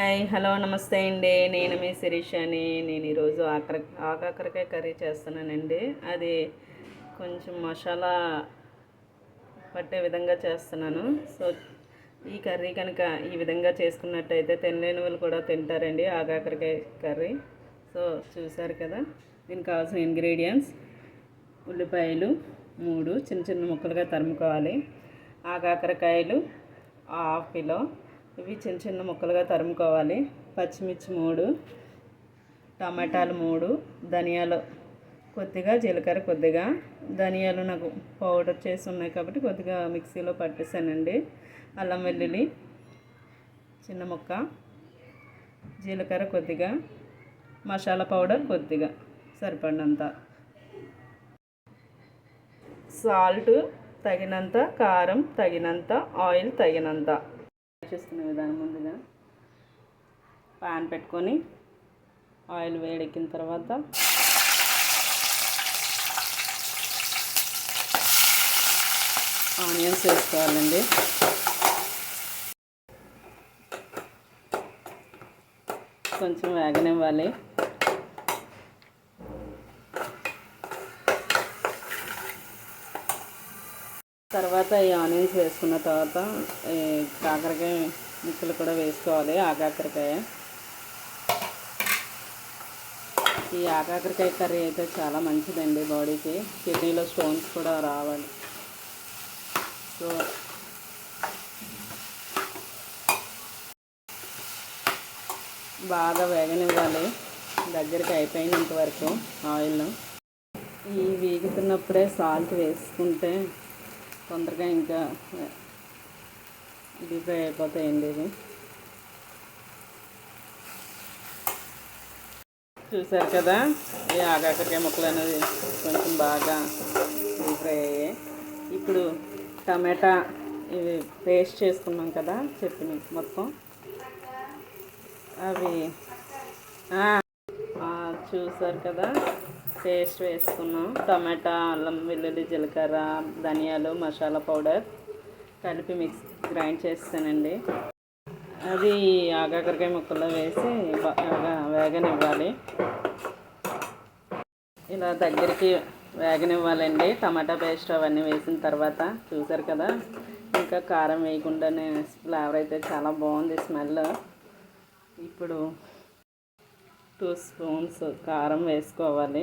Hi hello నమస్తే అండి. నేను మీ శిరీష్ అని. నేను ఈరోజు ఆకర ఆకాకరకాయ కర్రీ చేస్తున్నానండి. అది కొంచెం మసాలా పట్టే విధంగా చేస్తున్నాను. సో ఈ కర్రీ కనుక ఈ విధంగా చేసుకున్నట్టయితే తినలేని వాళ్ళు కూడా తింటారండి ఆకాకరకాయ కర్రీ. సో చూసారు కదా దీనికి కావాల్సిన ఇంగ్రీడియంట్స్ ఉల్లిపాయలు మూడు చిన్న చిన్న ముక్కలుగా తరుముకోవాలి. ఆకాకరకాయలు హాఫ్ కిలో ఇవి చిన్న చిన్న ముక్కలుగా తరుముకోవాలి. పచ్చిమిర్చి మూడు టమాటాలు మూడు ధనియాలు కొద్దిగా జీలకర్ర కొద్దిగా. ధనియాలు నాకు పౌడర్ చేసి ఉన్నాయి కాబట్టి కొద్దిగా మిక్సీలో పట్టేసానండి. అల్లం వెల్లుల్లి చిన్న ముక్క జీలకర్ర కొద్దిగా మసాలా పౌడర్ కొద్దిగా సరిపడినంత. సాల్ట్ తగినంత కారం తగినంత ఆయిల్ తగినంత. చేసుకునే విధానం ముందుగా పాన్ పెట్టుకొని ఆయిల్ వేడెక్కిన తర్వాత ఆనియన్స్ వేసుకోవాలండి. కొంచెం వేగనివ్వాలి. తర్వాత ఈ ఆనియన్స్ వేసుకున్న తర్వాత ఈ కాకరకాయ ముక్కలు కూడా వేసుకోవాలి ఆకాకరకాయ ఈ ఆకాకరకాయ కర్రీ అయితే చాలా మంచిదండి బాడీకి. కిడ్నీలో స్టోన్స్ కూడా రావాలి. సో బాగా వేగనివ్వాలి. దగ్గరికి అయిపోయినంత వరకు ఆయిల్. ఈ వేగుతున్నప్పుడే సాల్ట్ వేసుకుంటే తొందరగా ఇంకా డీప్ ఫ్రై అయిపోతాయండి ఇది చూసారు కదా ఈ ఆగాకరికాయ ముక్కలు అనేది కొంచెం బాగా డీప్ ఫ్రై అయ్యాయి. ఇప్పుడు టమాటా ఇవి పేస్ట్ చేసుకున్నాం కదా చెప్పిన మొత్తం. అవి చూసారు కదా పేస్ట్ వేసుకున్నాం. టమాటా అల్లం వెల్లుల్లి జీలకర్ర ధనియాలు మసాలా పౌడర్ కలిపి మిక్స్ గ్రైండ్ చేస్తానండి. అది ఆగాకరకాయ ముక్కల్లో వేసి బాగా వేగనివ్వాలి. ఇలా దగ్గరికి వేగనివ్వాలండి. టమాటా పేస్ట్ అవన్నీ వేసిన తర్వాత చూసారు కదా ఇంకా కారం వేయకుండానే ఫ్లేవర్ అయితే చాలా బాగుంది స్మెల్. ఇప్పుడు టూ స్పూన్స్ కారం వేసుకోవాలి.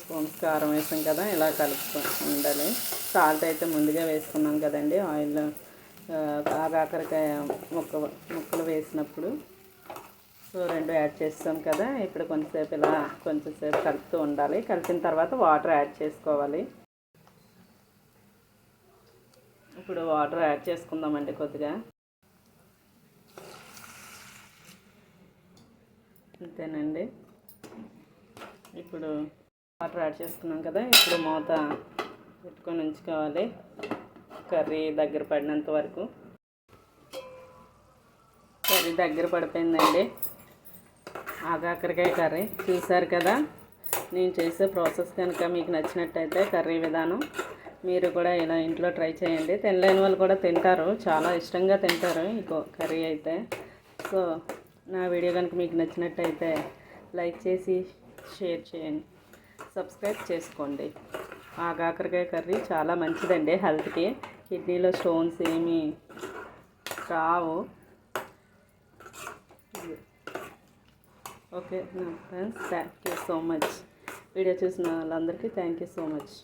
స్పూన్స్ కారం వేసాం కదా ఇలా కలుపుకో ఉండాలి సాల్ట్ అయితే ముందుగా వేసుకున్నాం కదండి ఆయిల్ కాకరకాయ ముక్క ముక్కలు వేసినప్పుడు. సో రెండు యాడ్ చేస్తాం కదా ఇప్పుడు కొంచెంసేపు ఇలా కొంచెంసేపు కలుపుతూ ఉండాలి. కలిపిన తర్వాత వాటర్ యాడ్ చేసుకోవాలి. ఇప్పుడు వాటర్ యాడ్ చేసుకుందామండి కొద్దిగా. అంతేనండి. ఇప్పుడు వాటర్ యాడ్ చేసుకున్నాం కదా ఇప్పుడు మూత పెట్టుకొని ఉంచుకోవాలి. కర్రీ దగ్గర పడినంత వరకు. కర్రీ దగ్గర పడిపోయిందండి. ఆగాకరకాయ కర్రీ. చూసారు కదా నేను చేసే ప్రాసెస్ కనుక మీకు నచ్చినట్టయితే కర్రీ విధానం మీరు కూడా ఇలా ఇంట్లో ట్రై చేయండి. తినలేని వాళ్ళు కూడా తింటారు. చాలా ఇష్టంగా తింటారు ఈ కర్రీ అయితే. సో నా వీడియో కనుక మీకు నచ్చినట్టయితే లైక్ చేసి షేర్ చేయండి. సబ్స్క్రైబ్ చేసుకోండి. ఆ కాకరకాయ కర్రీ చాలా మంచిదండి హెల్త్కి. కిడ్నీలో స్టోన్స్ ఏమీ రావు. Okay friends thank you so much. Video చూసిన వాళ్ళందరికీ థ్యాంక్ యూ సో మచ్.